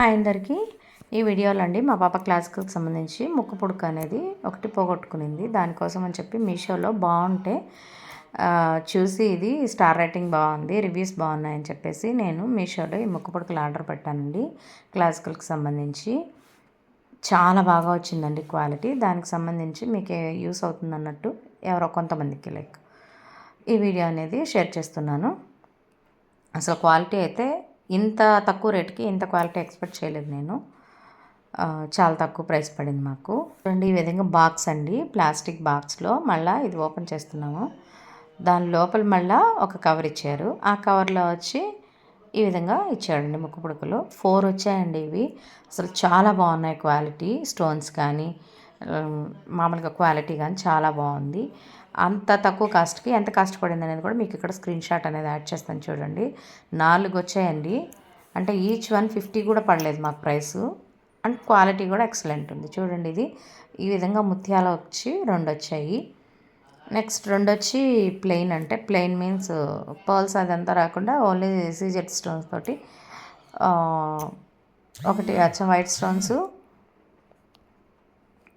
Hi అందరికీ. ఈ వీడియోలో అండి మా పాప క్లాసికల్కి సంబంధించి ముక్కు పుడక అనేది ఒకటి పోగొట్టుకునింది. దానికోసం అని చెప్పి మీషోలో బాగుంటే చూసి ఇది స్టార్ రేటింగ్ బాగుంది రివ్యూస్ బాగున్నాయని చెప్పేసి నేను మీషోలో ఈ ముక్కు పుడకలు ఆర్డర్ పెట్టానండి క్లాసికల్కి సంబంధించి. చాలా బాగా వచ్చిందండి క్వాలిటీ. దానికి సంబంధించి మీకు యూస్ అవుతుంది అన్నట్టు ఎవరో కొంతమందికి లైక్ ఈ వీడియో అనేది షేర్ చేస్తున్నాను. అసలు క్వాలిటీ అయితే ఇంత తక్కువ రేట్కి ఇంత క్వాలిటీ ఎక్స్పెక్ట్ చేయలేదు నేను. చాలా తక్కువ ప్రైస్ పడింది మాకు. చూడండి ఈ విధంగా బాక్స్ అండి ప్లాస్టిక్ బాక్స్లో. మళ్ళీ ఇది ఓపెన్ చేస్తున్నాము. దాని లోపల మళ్ళీ ఒక కవర్ ఇచ్చారు. ఆ కవర్లో వచ్చి ఈ విధంగా ఇచ్చాడండి ముక్కు పుడకలు. ఫోర్ వచ్చాయండి ఇవి. అసలు చాలా బాగున్నాయి క్వాలిటీ. స్టోన్స్ కానీ మామూలుగా క్వాలిటీ కానీ చాలా బాగుంది. అంత తక్కువ కాస్ట్కి ఎంత కాస్ట్ పడింది అనేది కూడా మీకు ఇక్కడ స్క్రీన్ షాట్ అనేది యాడ్ చేస్తాను చూడండి. నాలుగు వచ్చాయండి. అంటే ఈచ్ వన్ ఫిఫ్టీ కూడా పడలేదు మాకు ప్రైసు. అండ్ క్వాలిటీ కూడా ఎక్సలెంట్ ఉంది. చూడండి ఇది. ఈ విధంగా ముత్యాలు వచ్చి రెండు వచ్చాయి. నెక్స్ట్ రెండు వచ్చి ప్లెయిన్ అంటే ప్లెయిన్ మీన్స్ పర్ల్స్ అదంతా రాకుండా ఓన్లీ సీజెడ్ స్టోన్స్ తోటి ఒకటి అచ్చం వైట్ స్టోన్స్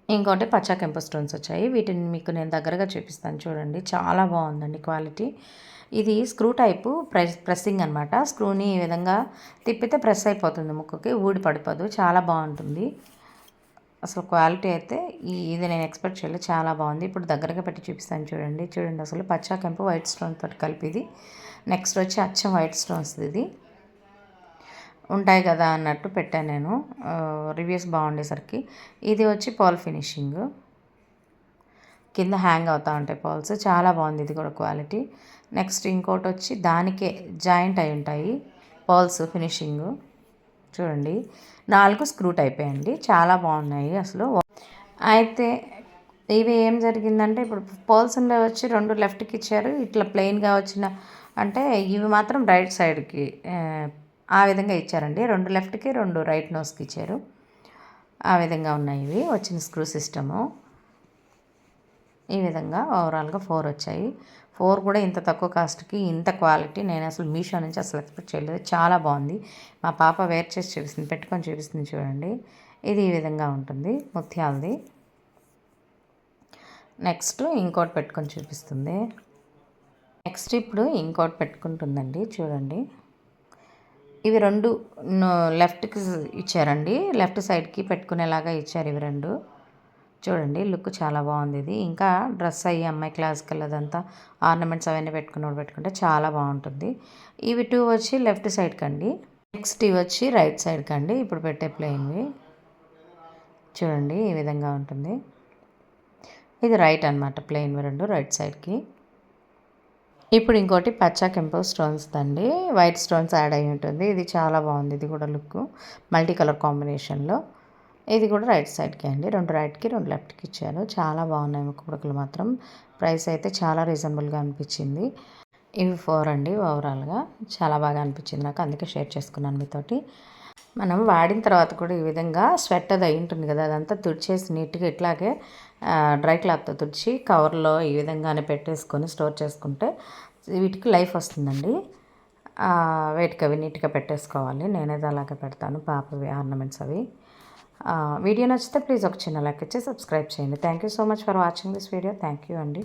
ఇంకోటి పచ్చా కెంపు స్టోన్స్ వచ్చాయి. వీటిని మీకు నేను దగ్గరగా చూపిస్తాను. చూడండి చాలా బాగుందండి క్వాలిటీ. ఇది స్క్రూ టైపు ప్రెస్ ప్రెస్సింగ్ అనమాట స్క్రూని ఈ విధంగా తిప్పితే ప్రెస్ అయిపోతుంది ముక్కుకి ఊడి పడిపోదు. చాలా బాగుంటుంది. అసలు క్వాలిటీ అయితే ఈ ఇది నేను ఎక్స్పెక్ట్ చేయలేదు. చాలా బాగుంది. ఇప్పుడు దగ్గరగా పెట్టి చూపిస్తాను చూడండి. చూడండి అసలు పచ్చా కెంపు వైట్ స్టోన్ తోటి కలిపి ఇది. నెక్స్ట్ వచ్చి అచ్చం వైట్ స్టోన్స్ ఇది. ఉంటాయి కదా అన్నట్టు పెట్టాను నేను రివ్యూస్ బాగుండేసరికి. ఇది వచ్చి పాల్ ఫినిషింగ్ కింద హ్యాంగ్ అవుతూ ఉంటాయి పాల్స్ చాలా బాగుంది ఇది కూడా క్వాలిటీ నెక్స్ట్ ఇంకోటి వచ్చి దానికే జాయింట్ అయి ఉంటాయి పాల్స్ ఫినిషింగ్ చూడండి నాలుగు స్క్రూ టైప్ అండి. చాలా బాగున్నాయి అసలు. అయితే ఇవి ఏం జరిగిందంటే ఇప్పుడు పాల్స్ ఉండే వచ్చి రెండు లెఫ్ట్కి ఇచ్చారు. ఇట్లా ప్లెయిన్గా వచ్చిన అంటే ఇవి మాత్రం రైట్ సైడ్కి ఆ విధంగా ఇచ్చారండి. రెండు లెఫ్ట్కి రెండు రైట్ నోస్కి ఇచ్చారు. ఆ విధంగా ఉన్నాయి ఇవి. వచ్చిన స్క్రూ సిస్టము. ఈ విధంగా ఓవరాల్గా ఫోర్ వచ్చాయి. ఫోర్ కూడా ఇంత తక్కువ కాస్ట్కి ఇంత క్వాలిటీ నేను అసలు మీషో నుంచి అసలు ఎక్స్పెక్ట్ చేయలేదు. చాలా బాగుంది. మా పాప వేర్ చేసి చూపిస్తుంది పెట్టుకొని చూపిస్తుంది చూడండి. ఇది ఈ విధంగా ఉంటుంది ముత్యాలది. నెక్స్ట్ ఇంకోటి పెట్టుకొని చూపిస్తుంది. నెక్స్ట్ ఇప్పుడు ఇంకోటి పెట్టుకుంటుందండి చూడండి. ఇవి రెండు లెఫ్ట్కి ఇచ్చారండి. లెఫ్ట్ సైడ్కి పెట్టుకునేలాగా ఇచ్చారు ఇవి రెండు. చూడండి లుక్ చాలా బాగుంది ఇది. ఇంకా డ్రెస్ అయ్యి అమ్మాయి క్లాస్కి అదంతా ఆర్నమెంట్స్ అవన్నీ పెట్టుకున్నప్పుడు పెట్టుకుంటే చాలా బాగుంటుంది. ఇవి టూ వచ్చి లెఫ్ట్ సైడ్కి అండి నెక్స్ట్ ఇవి వచ్చి రైట్ సైడ్కి అండి ఇప్పుడు పెట్టే ప్లెయిన్వి. చూడండి ఈ విధంగా ఉంటుంది. ఇది రైట్ అనమాట ప్లెయిన్ రెండు రైట్ సైడ్కి. ఇప్పుడు ఇంకోటి పచ్చా కెంపో స్టోన్స్ అండి వైట్ స్టోన్స్ యాడ్ అయి ఉంటుంది. ఇది చాలా బాగుంది. ఇది కూడా లుక్ మల్టీ కలర్ కాంబినేషన్లో. ఇది కూడా రైట్ సైడ్కి అండి. రెండు రైట్కి రెండు లెఫ్ట్కి ఇచ్చారు. చాలా బాగున్నాయి కుడుకులు మాత్రం. ప్రైస్ అయితే చాలా రీజనబుల్గా అనిపించింది. ఇవి ఫోర్ అండి ఓవరాల్గా. చాలా బాగా అనిపించింది నాకు. అందుకే షేర్ చేసుకున్నాను మీతోటి. మనం వాడిన తర్వాత కూడా ఈ విధంగా స్వెట్ అది అయి ఉంటుంది కదా అదంతా తుడిచేసి నీట్గా ఇట్లాగే డ్రై క్లాత్తో తుడిచి కవర్లో ఈ విధంగానే పెట్టేసుకొని స్టోర్ చేసుకుంటే వీటికి లైఫ్ వస్తుందండి. వేటికి అవి నీట్గా పెట్టేసుకోవాలి. నేనేది అలాగే పెడతాను పాపవి ఆర్నమెంట్స్ అవి. వీడియో నచ్చితే ప్లీజ్ ఒక చిన్న లైక్ ఇచ్చి సబ్స్క్రైబ్ చేయండి. Thank you so much for watching this video. Thank you అండి.